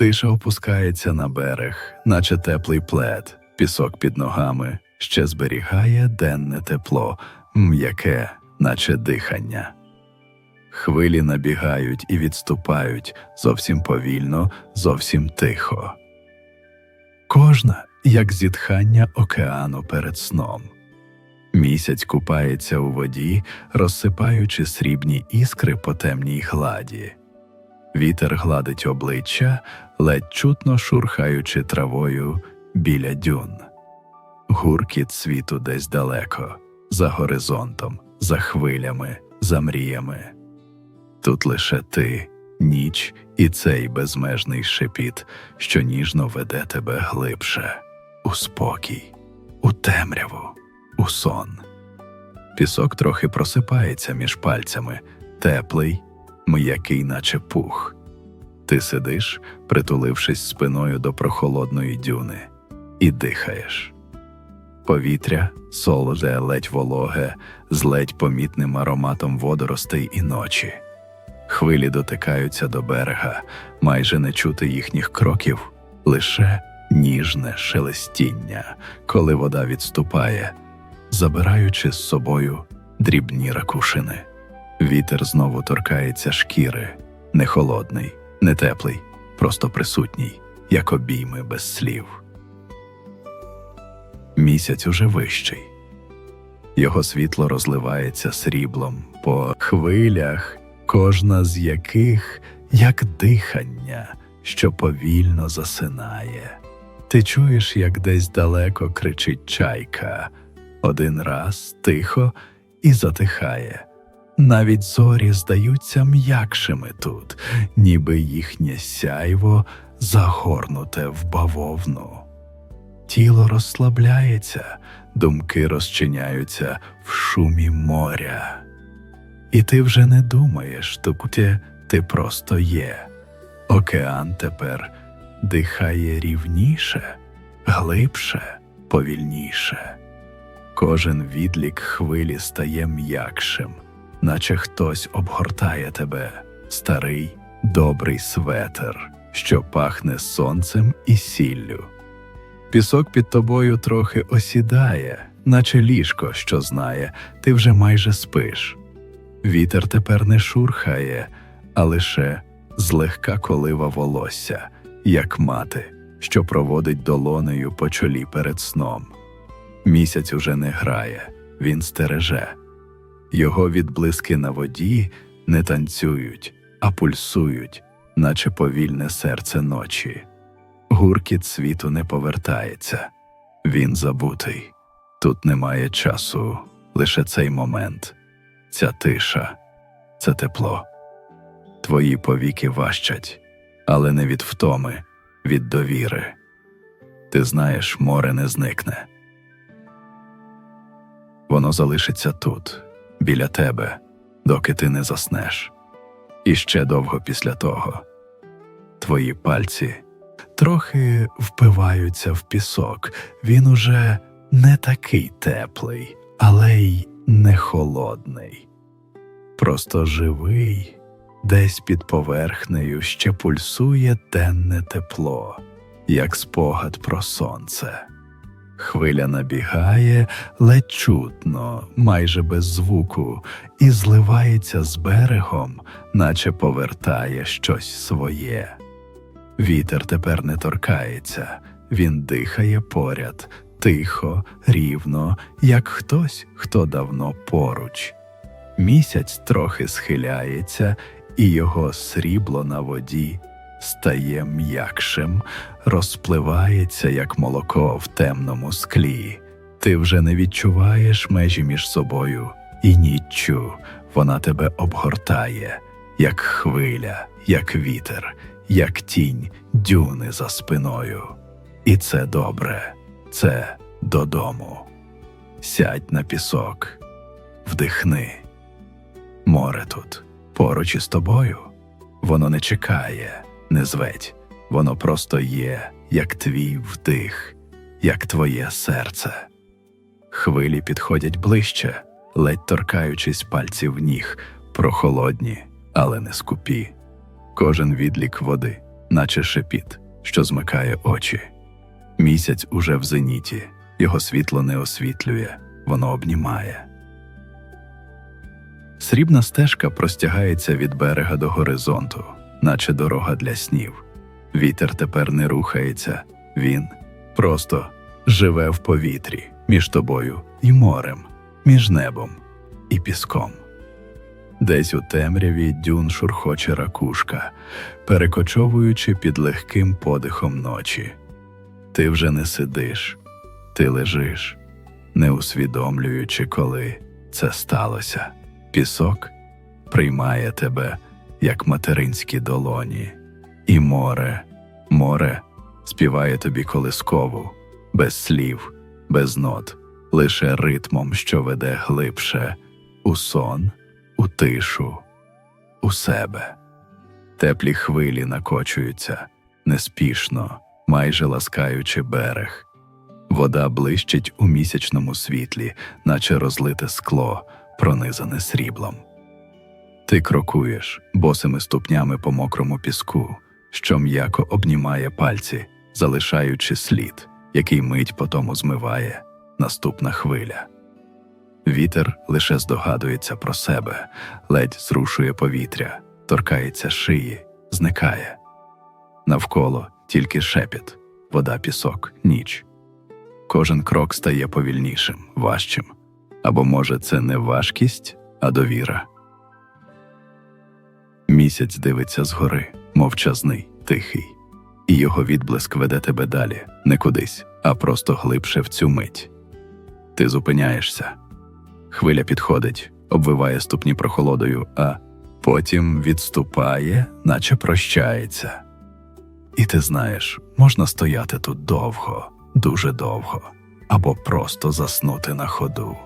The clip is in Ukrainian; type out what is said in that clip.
Тиша опускається на берег, наче теплий плед, пісок під ногами ще зберігає денне тепло, м'яке, наче дихання. Хвилі набігають і відступають зовсім повільно, зовсім тихо. Кожна, як зітхання океану перед сном. Місяць купається у воді, розсипаючи срібні іскри по темній гладі. Вітер гладить обличчя, ледь чутно шурхаючи травою біля дюн. Гуркіт світу десь далеко, за горизонтом, за хвилями, за мріями. Тут лише ти, ніч і цей безмежний шепіт, що ніжно веде тебе глибше, у спокій, у темряву, у сон. Пісок трохи просипається між пальцями, теплий, м'який, наче пух. Ти сидиш, притулившись спиною до прохолодної дюни, і дихаєш. Повітря солоде, ледь вологе, з ледь помітним ароматом водоростей і ночі. Хвилі дотикаються до берега, майже не чути їхніх кроків, лише ніжне шелестіння, коли вода відступає, забираючи з собою дрібні ракушини. Вітер знову торкається шкіри, не холодний, не теплий, просто присутній, як обійми без слів. Місяць уже вищий. Його світло розливається сріблом по хвилях, кожна з яких як дихання, що повільно засинає. Ти чуєш, як десь далеко кричить чайка, один раз тихо і затихає. Навіть зорі здаються м'якшими тут, ніби їхнє сяйво загорнуте в бавовну. Тіло розслабляється, думки розчиняються в шумі моря. І ти вже не думаєш, тут ти просто є. Океан тепер дихає рівніше, глибше, повільніше. Кожен відлік хвилі стає м'якшим, наче хтось обгортає тебе, старий, добрий светер, що пахне сонцем і сіллю. Пісок під тобою трохи осідає, наче ліжко, що знає, ти вже майже спиш. Вітер тепер не шурхає, а лише злегка колива волосся, як мати, що проводить долонею по чолі перед сном. Місяць уже не грає, він стереже. Його відблиски на воді не танцюють, а пульсують, наче повільне серце ночі. Гуркіт світу не повертається, він забутий. Тут немає часу, лише цей момент, ця тиша, це тепло. Твої повіки важчать, але не від втоми, від довіри. Ти знаєш, море не зникне. Воно залишиться тут, біля тебе, доки ти не заснеш. І ще довго після того. Твої пальці трохи впиваються в пісок. Він уже не такий теплий, але й не холодний. Просто живий, десь під поверхнею ще пульсує денне тепло, як спогад про сонце. Хвиля набігає ледь чутно, майже без звуку, і зливається з берегом, наче повертає щось своє. Вітер тепер не торкається, він дихає поряд, тихо, рівно, як хтось, хто давно поруч. Місяць трохи схиляється, і його срібло на воді стає м'якшим, розпливається, як молоко в темному склі. Ти вже не відчуваєш межі між собою і ніччю, вона тебе обгортає, як хвиля, як вітер, як тінь дюни за спиною. І це добре, це додому. Сядь на пісок, вдихни. Море тут поруч із тобою. Воно не чекає, не зветь, воно просто є, як твій вдих, як твоє серце. Хвилі підходять ближче, ледь торкаючись пальців ніг, прохолодні, але не скупі. Кожен відлік води наче шепіт, що змикає очі. Місяць уже в зеніті, його світло не освітлює, воно обнімає. Срібна стежка простягається від берега до горизонту, наче дорога для снів. Вітер тепер не рухається, він просто живе в повітрі між тобою і морем, між небом і піском. Десь у темряві дюн шурхоче ракушка, перекочовуючи під легким подихом ночі. Ти вже не сидиш, ти лежиш, не усвідомлюючи, коли це сталося. Пісок приймає тебе, як материнські долоні, і море, море співає тобі колискову, без слів, без нот, лише ритмом, що веде глибше, у сон, у тишу, у себе. Теплі хвилі накочуються неспішно, майже ласкаючи берег. Вода блищить у місячному світлі, наче розлите скло, пронизане сріблом. Ти крокуєш босими ступнями по мокрому піску, що м'яко обнімає пальці, залишаючи слід, який мить потому змиває наступна хвиля. Вітер лише здогадується про себе, ледь зрушує повітря, торкається шиї, зникає. Навколо тільки шепіт, вода, пісок, ніч. Кожен крок стає повільнішим, важчим. Або, може, це не важкість, а довіра. Місяць дивиться згори, мовчазний, тихий, і його відблиск веде тебе далі, не кудись, а просто глибше в цю мить. Ти зупиняєшся. Хвиля підходить, обвиває ступні прохолодою, а потім відступає, наче прощається. І ти знаєш, можна стояти тут довго, дуже довго, або просто заснути на ходу.